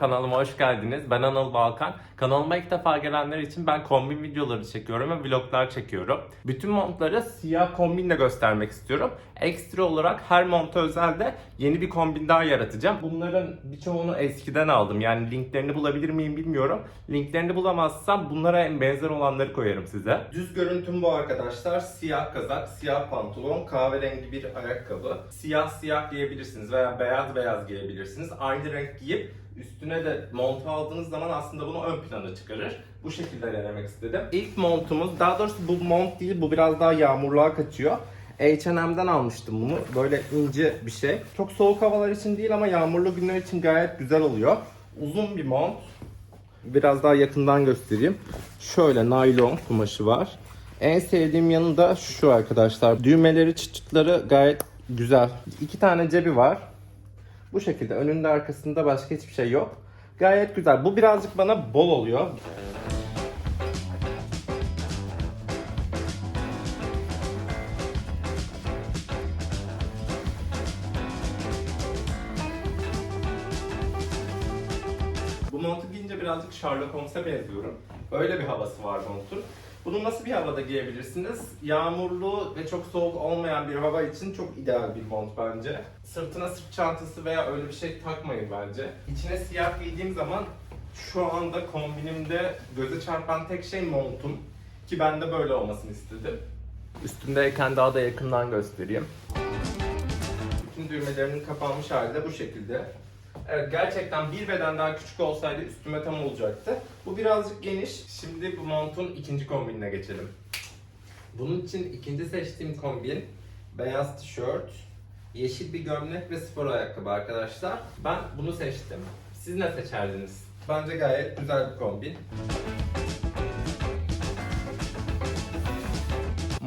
Kanalıma hoş geldiniz. Ben Anıl Balkan. Kanalıma ilk defa gelenler için ben kombin videoları çekiyorum ve vloglar çekiyorum. Bütün montları siyah kombinle göstermek istiyorum. Ekstra olarak her monta özel de yeni bir kombin daha yaratacağım. Bunların birçoğunu eskiden aldım. Yani linklerini bulabilir miyim bilmiyorum. Linklerini bulamazsam bunlara en benzer olanları koyarım size. Düz görüntüm bu arkadaşlar. Siyah kazak, siyah pantolon, kahverengi bir ayakkabı. Siyah siyah giyebilirsiniz veya beyaz beyaz giyebilirsiniz. Aynı renk giyip Üstüne de montu aldığınız zaman aslında bunu ön plana çıkarır. Bu şekilde denemek istedim. İlk montumuz, daha doğrusu bu mont değil, bu biraz daha yağmurluğa kaçıyor. H&M'den almıştım bunu. Böyle ince bir şey. Çok soğuk havalar için değil ama yağmurlu günler için gayet güzel oluyor. Uzun bir mont. Biraz daha yakından göstereyim. Şöyle naylon kumaşı var. En sevdiğim yanı da şu arkadaşlar. Düğmeleri, çıt çıtları gayet güzel. İki tane cebi var. Bu şekilde önünde arkasında başka hiçbir şey yok. Gayet güzel. Bu birazcık bana bol oluyor. Bu montu giyince birazcık Sherlock Holmes'e benziyorum. Öyle bir havası var montun. Bunu nasıl bir havada giyebilirsiniz? Yağmurlu ve çok soğuk olmayan bir hava için çok ideal bir mont bence. Sırtına sırt çantası veya öyle bir şey takmayın bence. İçine siyah giydiğim zaman şu anda kombinimde göze çarpan tek şey montum. Ki ben de böyle olmasını istedim. Üstündeyken daha da yakından göstereyim. Bütün düğmelerinin kapanmış hali de bu şekilde. Evet gerçekten bir beden daha küçük olsaydı üstüme tam olacaktı. Bu birazcık geniş. Şimdi bu montun ikinci kombinine geçelim. Bunun için ikinci seçtiğim kombin beyaz tişört, yeşil bir gömlek ve spor ayakkabı arkadaşlar. Ben bunu seçtim. Siz ne seçerdiniz? Bence gayet güzel bir kombin.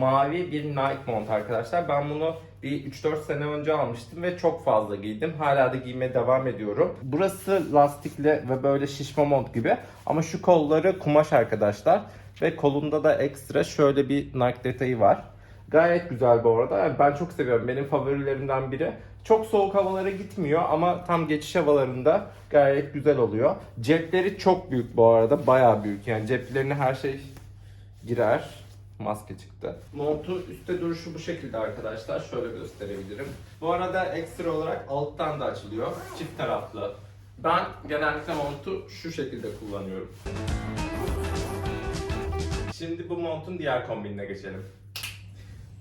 Mavi bir Nike mont arkadaşlar. Ben bunu bir 3-4 sene önce almıştım ve çok fazla giydim. Hala da giymeye devam ediyorum. Burası lastikli ve böyle şişme mont gibi. Ama şu kolları kumaş arkadaşlar. Ve kolunda da ekstra şöyle bir Nike detayı var. Gayet güzel bu arada. Yani ben çok seviyorum. Benim favorilerimden biri. Çok soğuk havalara gitmiyor ama tam geçiş havalarında gayet güzel oluyor. Cepleri çok büyük bu arada. Bayağı büyük. Yani ceplerine her şey girer. Maske çıktı. Montun üstte duruşu bu şekilde arkadaşlar. Şöyle gösterebilirim. Bu arada ekstra olarak alttan da açılıyor. Çift taraflı. Ben genellikle montu şu şekilde kullanıyorum. Şimdi bu montun diğer kombinine geçelim.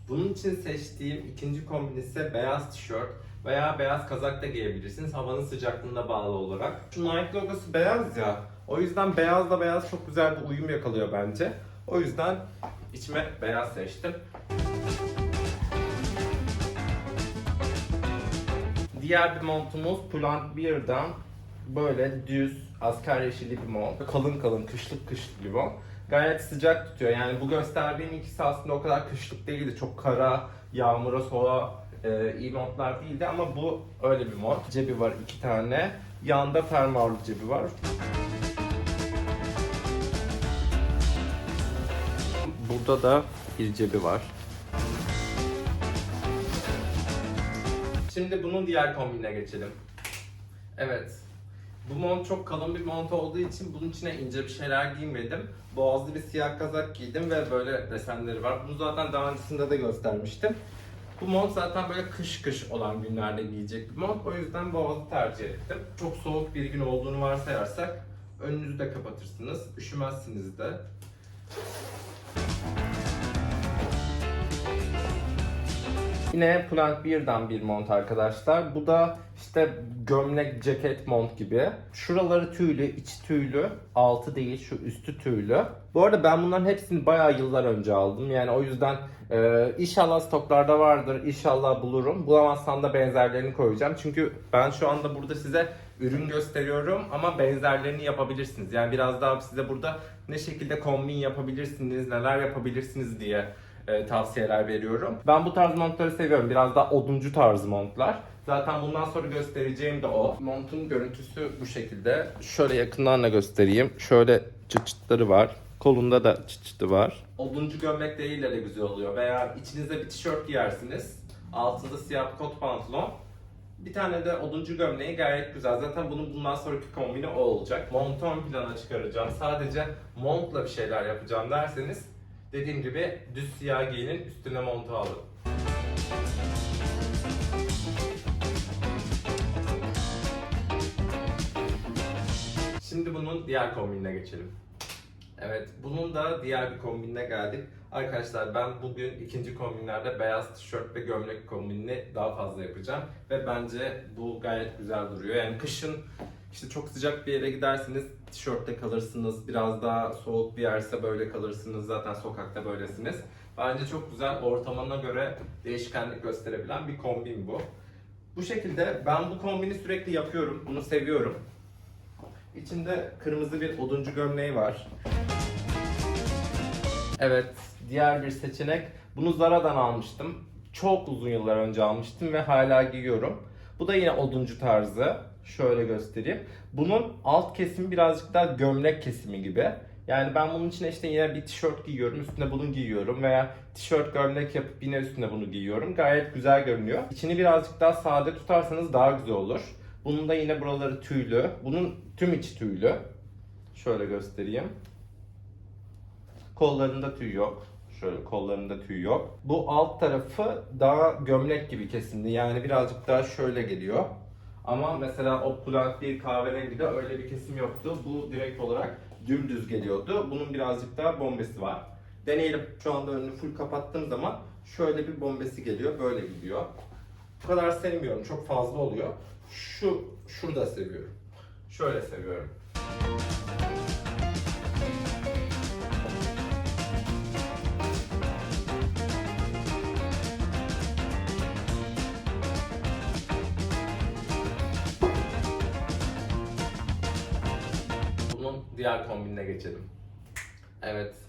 Bunun için seçtiğim ikinci kombin ise beyaz tişört veya beyaz kazak da giyebilirsiniz havanın sıcaklığına bağlı olarak. Şu Nike logosu beyaz ya. O yüzden beyazla beyaz çok güzel bir uyum yakalıyor bence. O yüzden içime beyaz seçtim. Diğer bir montumuz Plant Beer'dan böyle düz asker yeşili bir mont. Kalın kalın kışlık kışlık bir mont. Gayet sıcak tutuyor. Yani bu gösterdiğim ikisi aslında o kadar kışlık değildi. Çok kara, yağmura, soğuğa e, iyi montlar değildi ama bu öyle bir mont. Cebi var iki tane. Yanda fermuarlı cebi var. Burada da bir cebi var. Şimdi bunun diğer kombinine geçelim. Evet. Bu mont çok kalın bir mont olduğu için bunun içine ince bir şeyler giymedim. Boğazlı bir siyah kazak giydim ve böyle desenleri var. Bunu zaten daha öncesinde de göstermiştim. Bu mont zaten böyle kış kış olan günlerde giyecek bir mont. O yüzden boğazı tercih ettim. Çok soğuk bir gün olduğunu varsayarsak önünüzü de kapatırsınız. Üşümezsiniz de. Yine Plant Beer'dan bir mont arkadaşlar. Bu da işte gömlek, ceket mont gibi. Şuraları tüylü, içi tüylü, altı değil şu üstü tüylü. Bu arada ben bunların hepsini bayağı yıllar önce aldım. Yani o yüzden e, inşallah stoklarda vardır, inşallah bulurum. Bulamazsam da benzerlerini koyacağım. Çünkü ben şu anda burada size ürün gösteriyorum ama benzerlerini yapabilirsiniz. Yani biraz daha size burada ne şekilde kombin yapabilirsiniz, neler yapabilirsiniz diye e, tavsiyeler veriyorum. Ben bu tarz montları seviyorum. Biraz daha oduncu tarzı montlar. Zaten bundan sonra göstereceğim de o. Montun görüntüsü bu şekilde. Şöyle yakından da göstereyim. Şöyle çıt çıtları var. Kolunda da çıt çıtı var. Oduncu gömlekleriyle de güzel oluyor. Veya içinize bir tişört giyersiniz. Altında siyah kot pantolon. Bir tane de oduncu gömleği gayet güzel. Zaten bunun bundan sonraki kombini o olacak. Montu ön plana çıkaracağım. Sadece montla bir şeyler yapacağım derseniz dediğim gibi düz siyah giyinin üstüne montu alın. Şimdi bunun diğer kombinine geçelim. Evet, bunun da diğer bir kombinine geldik. Arkadaşlar ben bugün ikinci kombinlerde beyaz tişört ve gömlek kombinini daha fazla yapacağım. Ve bence bu gayet güzel duruyor. Yani kışın işte çok sıcak bir yere giderseniz tişörtte kalırsınız. Biraz daha soğuk bir yerse böyle kalırsınız. Zaten sokakta böylesiniz. Bence çok güzel ortamına göre değişkenlik gösterebilen bir kombin bu. Bu şekilde ben bu kombini sürekli yapıyorum. Bunu seviyorum. İçinde kırmızı bir oduncu gömleği var. Evet, diğer bir seçenek. Bunu Zara'dan almıştım. Çok uzun yıllar önce almıştım ve hala giyiyorum. Bu da yine oduncu tarzı. Şöyle göstereyim. Bunun alt kesimi birazcık daha gömlek kesimi gibi. Yani ben bunun içine işte yine bir tişört giyiyorum, üstüne bunu giyiyorum veya tişört gömlek yapıp yine üstüne bunu giyiyorum. Gayet güzel görünüyor. İçini birazcık daha sade tutarsanız daha güzel olur. Bunun da yine buraları tüylü. Bunun tüm içi tüylü. Şöyle göstereyim. Kollarında tüy yok. Şöyle kollarında tüy yok. Bu alt tarafı daha gömlek gibi kesimli. Yani birazcık daha şöyle geliyor. Ama mesela o pudrat bir kahverengide öyle bir kesim yoktu. Bu direkt olarak dümdüz geliyordu. Bunun birazcık daha bombesi var. Deneyelim. Şu anda önünü full kapattığım zaman şöyle bir bombesi geliyor. Böyle gidiyor. Bu kadar sevmiyorum. Çok fazla oluyor. Şu, şurada seviyorum. Şöyle seviyorum. Bunun diğer kombinine geçelim. Evet.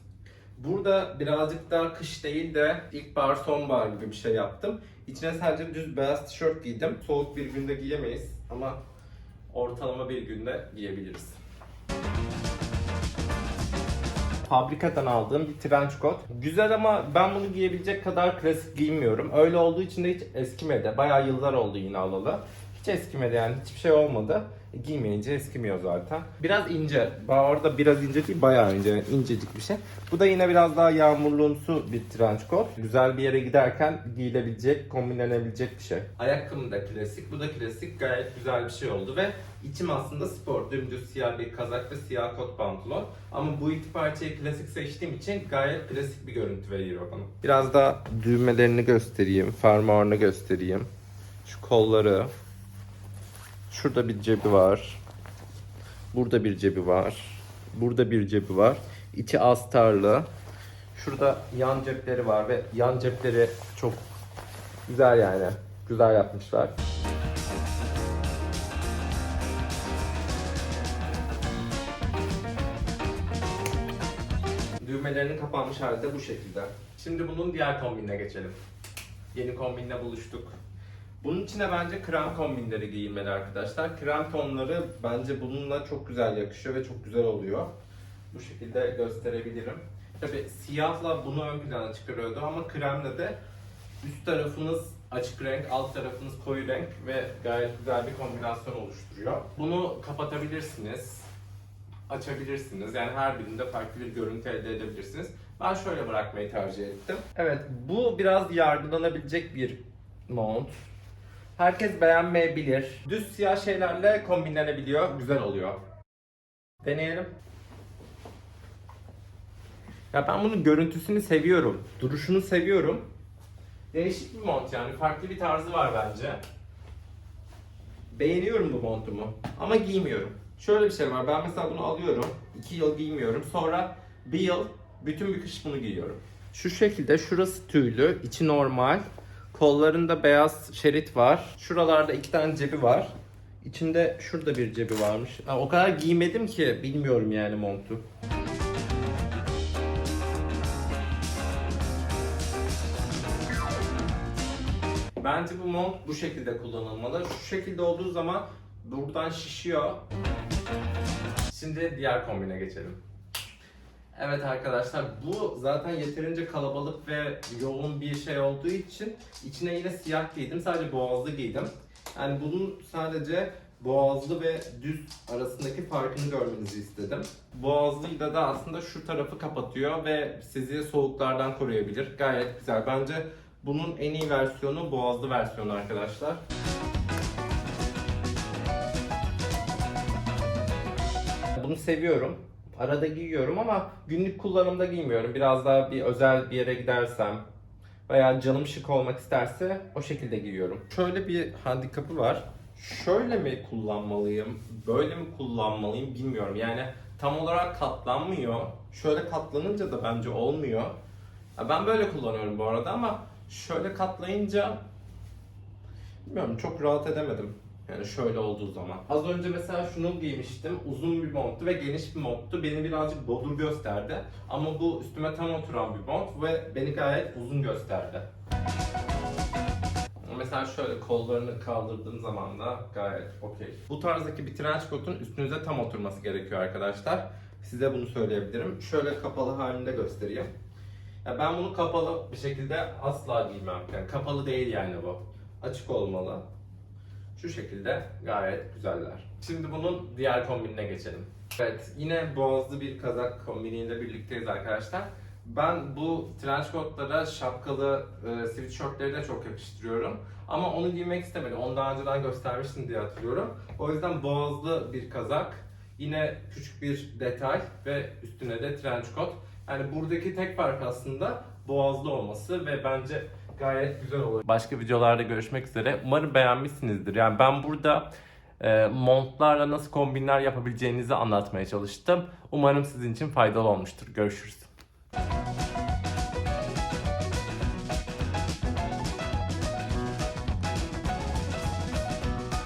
Burada birazcık daha kış değil de ilkbahar sonbahar gibi bir şey yaptım. İçine sadece düz beyaz tişört giydim. Soğuk bir günde giyemeyiz ama ortalama bir günde giyebiliriz. Fabrikadan aldığım bir trench coat. Güzel ama ben bunu giyebilecek kadar klasik giymiyorum. Öyle olduğu için de hiç eskimedi. Bayağı yıllar oldu yine alalı. Hiç eskimedi yani hiçbir şey olmadı. E, giymeyince eskimiyor zaten. Biraz ince. Orada biraz ince değil bayağı ince. Yani incecik bir şey. Bu da yine biraz daha yağmurluğumsu bir trench coat. Güzel bir yere giderken giyilebilecek, kombinlenebilecek bir şey. Ayakkabım da klasik. Bu da klasik. Gayet güzel bir şey oldu ve içim aslında spor. Dümdüz siyah bir kazak ve siyah kot pantolon. Ama bu iki parçayı klasik seçtiğim için gayet klasik bir görüntü veriyor bana. Biraz da düğmelerini göstereyim. Fermuarını göstereyim. Şu kolları. Şurada bir cebi var. Burada bir cebi var. Burada bir cebi var. İçi astarlı. Şurada yan cepleri var ve yan cepleri çok güzel yani. Güzel yapmışlar. Düğmelerinin kapanmış hali de bu şekilde. Şimdi bunun diğer kombinine geçelim. Yeni kombinle buluştuk. Bunun içine bence krem kombinleri giyilmeli arkadaşlar. Krem tonları bence bununla çok güzel yakışıyor ve çok güzel oluyor. Bu şekilde gösterebilirim. Tabi siyahla bunu ön plana çıkarıyordu ama kremle de üst tarafınız açık renk, alt tarafınız koyu renk ve gayet güzel bir kombinasyon oluşturuyor. Bunu kapatabilirsiniz, açabilirsiniz. Yani her birinde farklı bir görüntü elde edebilirsiniz. Ben şöyle bırakmayı tercih ettim. Evet, bu biraz yargılanabilecek bir mont. Herkes beğenmeyebilir. Düz siyah şeylerle kombinlenebiliyor, güzel oluyor. Deneyelim. Ya ben bunun görüntüsünü seviyorum. Duruşunu seviyorum. Değişik bir mont yani. Farklı bir tarzı var bence. Beğeniyorum bu montumu. Ama giymiyorum. Şöyle bir şey var. Ben mesela bunu alıyorum. 2 yıl giymiyorum. Sonra bir yıl bütün bir kış bunu giyiyorum. Şu şekilde şurası tüylü, içi normal. Kollarında beyaz şerit var. Şuralarda iki tane cebi var. İçinde şurada bir cebi varmış. Ha, o kadar giymedim ki bilmiyorum yani montu. Bence bu mont bu şekilde kullanılmalı. Şu şekilde olduğu zaman buradan şişiyor. Şimdi diğer kombine geçelim. Evet arkadaşlar bu zaten yeterince kalabalık ve yoğun bir şey olduğu için içine yine siyah giydim. Sadece boğazlı giydim. Yani bunun sadece boğazlı ve düz arasındaki farkını görmenizi istedim. Boğazlıyla da aslında şu tarafı kapatıyor ve sizi soğuklardan koruyabilir. Gayet güzel. Bence bunun en iyi versiyonu boğazlı versiyonu arkadaşlar. Bunu seviyorum. Arada giyiyorum ama günlük kullanımda giymiyorum. Biraz daha bir özel bir yere gidersem veya canım şık olmak isterse o şekilde giyiyorum. Şöyle bir handikapı var. Şöyle mi kullanmalıyım, böyle mi kullanmalıyım bilmiyorum. Yani tam olarak katlanmıyor. Şöyle katlanınca da bence olmuyor. Ben böyle kullanıyorum bu arada ama şöyle katlayınca bilmiyorum çok rahat edemedim. Yani şöyle olduğu zaman. Az önce mesela şunu giymiştim. Uzun bir monttu ve geniş bir monttu. Beni birazcık bodur gösterdi. Ama bu üstüme tam oturan bir mont ve beni gayet uzun gösterdi. Mesela şöyle kollarını kaldırdığım zaman da gayet okey. Bu tarzdaki bir trench coat'un üstünüze tam oturması gerekiyor arkadaşlar. Size bunu söyleyebilirim. Şöyle kapalı halinde göstereyim. Ya ben bunu kapalı bir şekilde asla giymem. Yani kapalı değil yani bu. Açık olmalı. Şu şekilde gayet güzeller. Şimdi bunun diğer kombinine geçelim. Evet yine boğazlı bir kazak kombiniyle birlikteyiz arkadaşlar. Ben bu trench coatlara şapkalı e, sweatshirtleri de çok yakıştırıyorum. Ama onu giymek istemedim. Onu daha önceden göstermiştim diye hatırlıyorum. O yüzden boğazlı bir kazak. Yine küçük bir detay ve üstüne de trench coat. Yani buradaki tek fark aslında boğazlı olması ve bence gayet güzel olur. Başka videolarda görüşmek üzere. Umarım beğenmişsinizdir. Yani ben burada e, montlarla nasıl kombinler yapabileceğinizi anlatmaya çalıştım. Umarım sizin için faydalı olmuştur. Görüşürüz.